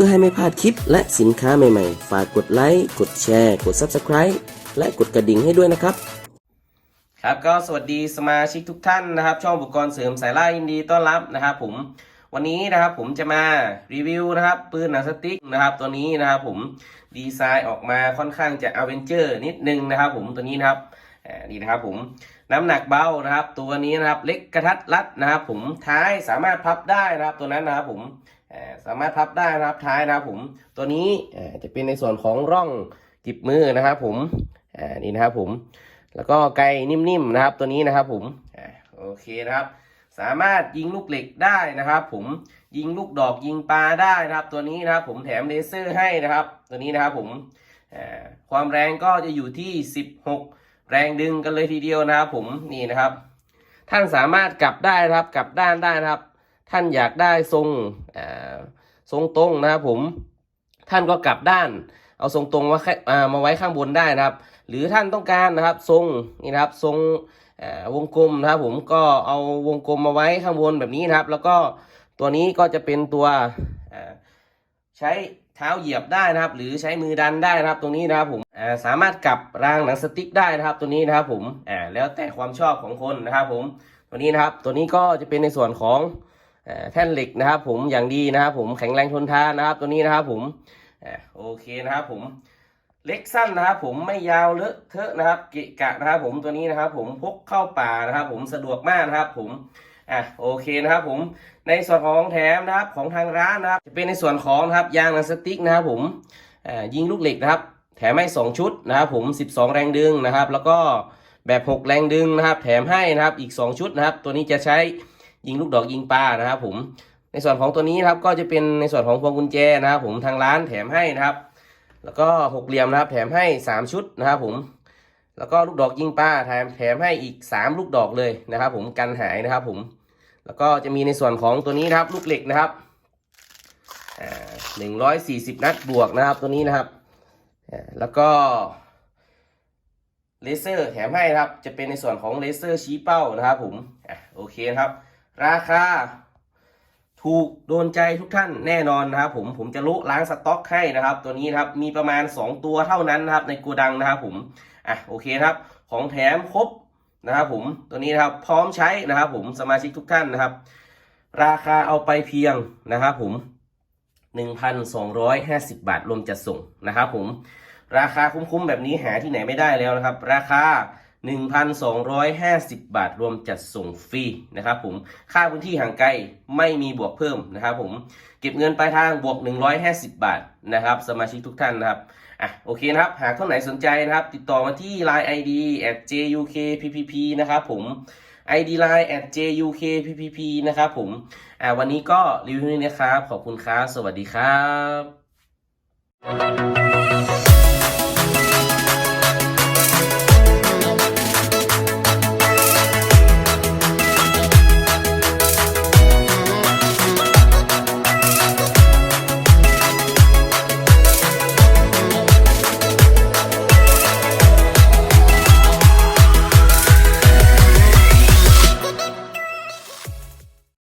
พื่อให้ไม่พลาดคลิปและสินค้าใหม่ๆ ฝากกดไลค์ กดแชร์ กด Subscribe และกดกระดิ่งให้ด้วยนะครับ ครับก็สวัสดีสมาชิกทุกท่านนะครับ ช่องอุปกรณ์เสริมสายล่ายินดีต้อนรับนะครับผมวันนี้นะครับผมจะมารีวิวนะครับปืนหนังสติ๊กนะครับตัวนี้นะครับผมดีไซน์ออกมาค่อนข้างจะอเวนเจอร์นิดนึงนะครับผมตัวนี้นะครับนี่นะครับผมน้ำหนักเบานะครับ ตัวนี้นะครับเล็กกระทัดรัดนะครับผมท้ายสามารถพับได้นะครับตัวนั้นนะครับผม สามารถพับได้นะครับท้ายนะครับผมตัวนี้จะเป็นในส่วนของร่องกิบมือนะครับผมนี่นะครับผมแล้วก็ไกลนิ่มๆนะครับ ตัวนี้นะครับผมโอเคนะครับ สามารถยิงลูกเหล็กได้นะครับ ผมยิงลูกดอกยิงปลาได้นะครับ ตัวนี้นะครับ ผมแถมเลเซอร์ให้นะครับ ตัวนี้นะครับผมความแรงก็จะอยู่ที่ 16 แรงดึงกันเลยทีเดียวนะครับ ผมนี่นะครับ ท่านสามารถกลับได้นะครับ กลับด้านได้นะครับ ท่านอยากได้ทรงทรงตรงนะครับผมท่านก็กลับด้าน เอาทรงตรงมาแค่อ่ามาไว้ข้างบนได้นะครับ หรือท่านต้องการนะครับทรงนี่นะครับทรงวงกลมนะครับผมก็เอาวงกลมมาไว้ข้างบนแบบนี้นะครับ แล้วก็ตัวนี้ก็จะเป็นตัวใช้เท้าเหยียบได้นะครับ หรือใช้มือดันได้นะครับ ตรงนี้นะครับผมสามารถกลับรางหนังสติ๊กได้นะครับ ตัวนี้นะครับผมแล้วแต่ความชอบของคนนะครับผมตัวนี้นะครับตัวนี้ก็จะเป็นในส่วนของ แท่นเหล็กนะครับผมอย่างดีนะครับผมแข็งแรงทนทานนะครับตัวนี้นะครับผมโอเคนะครับผมเล็กสั้นนะครับผมไม่ยาวเลอะเทอะนะครับเกะกะนะครับผมตัวนี้นะครับผมพกเข้าป่านะครับผมสะดวกมากนะครับผมอะโอเคนะครับผมในส่วนของแถมนะครับของทางร้านนะครับจะเป็นในส่วนของนะครับยางหนังสติ๊กนะครับผมยิงลูกเหล็กนะครับแถมให้สองชุดนะครับผม 12 แรงดึงนะครับ แล้วก็แบบ 6 แรงดึงนะครับ แถมให้นะครับอีก 2 ชุดนะครับ ตัวนี้จะใช้ ยิงลูกดอกยิงปลานะครับผมในส่วนของตัวนี้นะครับก็จะเป็นในส่วนของพวงกุญแจนะครับผมทางร้านแถมให้นะครับ แล้วก็หกเหลี่ยมนะครับ แถมให้ 3 ชุดนะครับผมแล้วก็ลูกดอกยิงปลาแถมแถมให้อีก 3 ลูกดอกเลยนะครับ ผมกันหายนะครับ ผม แล้วก็จะมีในส่วนของตัวนี้นะครับ ลูกเหล็กนะครับหนึ่งร้อยสี่สิบนัดบวกนะครับตัวนี้นะครับแล้วก็เลเซอร์แถมให้นะครับ จะเป็นในส่วนของเลเซอร์ชี้เป้านะครับ ผมอะโอเคนะครับ ราคา ถูกโดนใจทุกท่านแน่นอนนะครับผมผมจะลุล้างสต็อกให้นะครับ ตัวนี้นะครับมีประมาณ 2 ตัวเท่านั้นนะครับ ในโกดังนะครับผมอะโอเคครับ ของแถมครบนะครับผมตัวนี้นะครับพร้อมใช้นะครับผมสมาชิกทุกท่านนะครับ ราคาเอาไปเพียงนะครับผม 1,250 บาทรวมจัดส่งนะครับผมราคาคุ้มๆแบบนี้หาที่ไหนไม่ได้แล้วนะครับ ราคา 1,250 บาทรวมจัดส่งฟรีนะครับผมค่าพื้นที่ห่างไกลไม่มีบวกเพิ่มนะครับผมเก็บเงินปลายทางบวก 150 บาทนะครับสมาชิกทุกท่านนะครับอะโอเคนะครับ หากท่านไหนสนใจนะครับ ติดต่อมาที่ Line ID at jukppp นะครับผม ID Line at jukppp นะครับผมอ่าวันนี้ก็รีวิวนี้นะครับ ขอบคุณครับ สวัสดีครับ